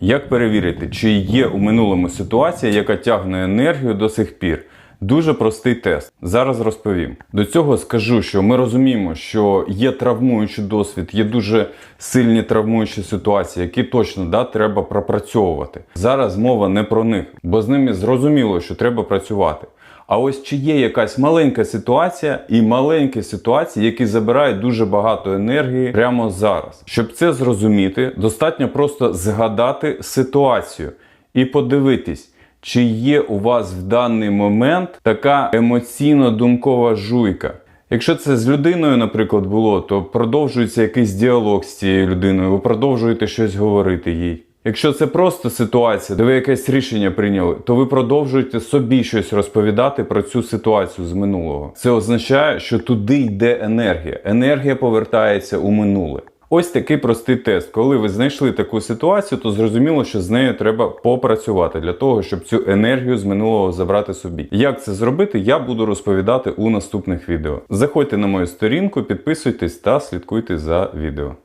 Як перевірити, чи є у минулому ситуація, яка тягне енергію до сих пір? Дуже простий тест. Зараз розповім. До цього скажу, що ми розуміємо, що є травмуючий досвід, є дуже сильні травмуючі ситуації, які точно да, треба пропрацьовувати. Зараз мова не про них, бо з ними зрозуміло, що треба працювати. А ось чи є якась маленька ситуація і маленькі ситуації, які забирають дуже багато енергії прямо зараз. Щоб це зрозуміти, достатньо просто згадати ситуацію і подивитись, чи є у вас в даний момент така емоційно-думкова жуйка. Якщо це з людиною, наприклад, було, то продовжується якийсь діалог з цією людиною, ви продовжуєте щось говорити їй. Якщо це просто ситуація, де ви якесь рішення прийняли, то ви продовжуєте собі щось розповідати про цю ситуацію з минулого. Це означає, що туди йде енергія. Енергія повертається у минуле. Ось такий простий тест. Коли ви знайшли таку ситуацію, то зрозуміло, що з нею треба попрацювати для того, щоб цю енергію з минулого забрати собі. Як це зробити, я буду розповідати у наступних відео. Заходьте на мою сторінку, підписуйтесь та слідкуйте за відео.